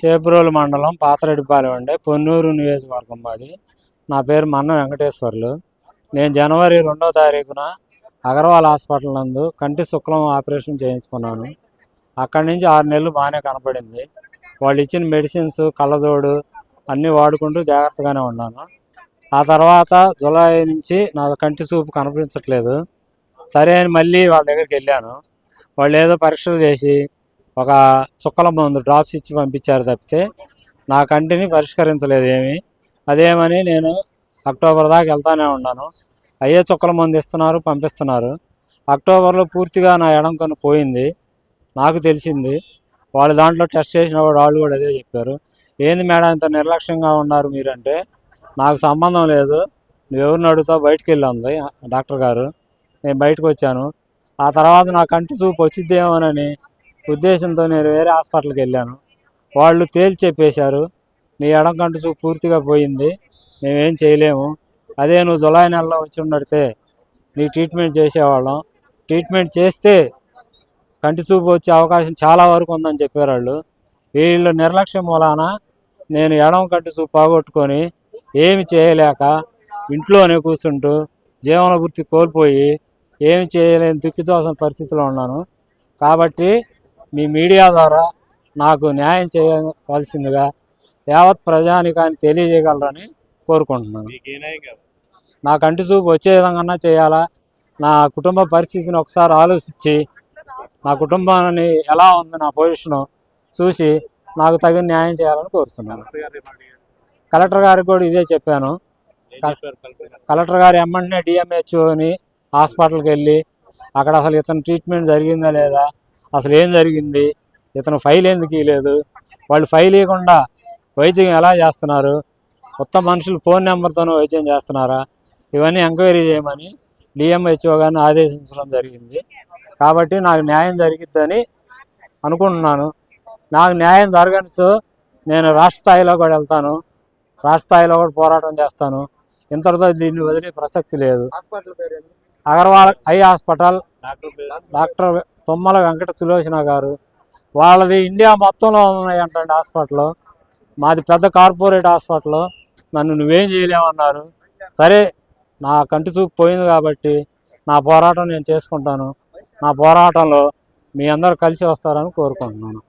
చేపరోలు మండలం పాతరెడ్డిపాలెం అండి. పొన్నూరు నియోజకవర్గం మాది. నా పేరు మన్న వెంకటేశ్వర్లు. నేను జనవరి రెండవ తారీఖున అగర్వాల్ హాస్పిటల్ నందు కంటి శుక్లం ఆపరేషన్ చేయించుకున్నాను. అక్కడి నుంచి ఆరు నెలలు బాగానే కనపడింది. వాళ్ళు ఇచ్చిన మెడిసిన్స్ కళ్ళజోడు అన్నీ వాడుకుంటూ జాగ్రత్తగానే ఉన్నాను. ఆ తర్వాత జూలై నుంచి నా కంటి చూపు కనిపించట్లేదు. సరే అని మళ్ళీ వాళ్ళ దగ్గరికి వెళ్ళాను. వాళ్ళు ఏదో పరీక్షలు చేసి ఒక చుక్కల మందు డ్రాప్స్ ఇచ్చి పంపించారు తప్పితే నా కంటిని పరిష్కరించలేదు ఏమి. అదేమని నేను అక్టోబర్ దాకా వెళ్తానే ఉన్నాను. అయ్యే చుక్కల మందు ఇస్తున్నారు పంపిస్తున్నారు. అక్టోబర్లో పూర్తిగా నా ఎడం కన్ను పోయింది. నాకు తెలిసింది. వాళ్ళు దాంట్లో టెస్ట్ చేసిన వాడు వాళ్ళు కూడా అదే చెప్పారు. ఏంది మేడం ఇంత నిర్లక్ష్యంగా ఉన్నారు మీరంటే? నాకు సంబంధం లేదు. నువ్వెవరిని అడుగుతా బయటికి వెళ్ళి ఉంది డాక్టర్ గారు. నేను బయటకు వచ్చాను. ఆ తర్వాత నా కంటి చూపు వచ్చిద్దేమోనని ఉద్దేశంతో నేను వేరే హాస్పిటల్కి వెళ్ళాను. వాళ్ళు తేల్చి చెప్పేశారు నీ ఎడం కంటి చూపు పూర్తిగా పోయింది మేమేం చేయలేము. అదే నువ్వు జులై నెలలో వచ్చి ఉండడితే నీ ట్రీట్మెంట్ చేసేవాళ్ళం. ట్రీట్మెంట్ చేస్తే కంటి చూపు వచ్చే అవకాశం చాలా వరకు ఉందని చెప్పారు వాళ్ళు వీళ్ళు నిర్లక్ష్యం మూలాన నేను ఎడం కంటి చూపు పోగొట్టుకొని ఏమి చేయలేక ఇంట్లోనే కూర్చుంటూ జీవన వృత్తి కోల్పోయి ఏమి చేయలేని దిక్కుచోసిన పరిస్థితిలో ఉన్నాను. కాబట్టి మీ మీడియా ద్వారా నాకు న్యాయం చేయవలసిందిగా యావత్ ప్రజానికాన్ని తెలియజేయగలరని కోరుకుంటున్నాను. నా కంటి చూపు వచ్చే విధంగా చేయాలా? నా కుటుంబ పరిస్థితిని ఒకసారి ఆలోచించి నా కుటుంబాన్ని ఎలా ఉంది నా పొజిషను చూసి నాకు తగిన న్యాయం చేయాలని కోరుతున్నాను. కలెక్టర్ గారికి కూడా ఇదే చెప్పాను. కలెక్టర్ గారు? ఎమ్మెన్యే డిఎంహెచ్ఓని హాస్పిటల్కి వెళ్ళి అక్కడ అసలు ఇతను ట్రీట్మెంట్ జరిగిందా లేదా అసలు ఏం జరిగింది ఇతను ఫైల్ ఎందుకు ఇవ్వలేదు వాళ్ళు ఫైల్ ఇవ్వకుండా వైద్యం ఎలా చేస్తున్నారు కొత్త మనుషులు ఫోన్ నెంబర్తోనూ వైద్యం చేస్తున్నారా ఇవన్నీ ఎంక్వైరీ చేయమని డిఎంహెచ్ఓ గారిని ఆదేశించడం జరిగింది. కాబట్టి నాకు న్యాయం జరిగిద్దని అనుకుంటున్నాను. నాకు న్యాయం జరగనిచో నేను రాష్ట్ర స్థాయిలో కూడా వెళ్తాను రాష్ట్ర స్థాయిలో కూడా పోరాటం చేస్తాను. ఇంతటితో దీన్ని వదిలే ప్రసక్తి లేదు. హాస్పిటల్ పేరు Agarwal eye hospital doctor Tummala Venkata Sulochana గారు. వాళ్ళది ఇండియా మొత్తంలో ఉన్నాయంటండి హాస్పిటల్. మాది పెద్ద కార్పొరేట్ హాస్పిటల్. నన్ను నువ్వేం చేయలేమన్నారు సరే నా కంటి చూపు పోయింది కాబట్టి నా పోరాటం నేను చేసుకుంటాను. నా పోరాటంలో మీ అందరూ కలిసి వస్తారని కోరుకుంటున్నాను.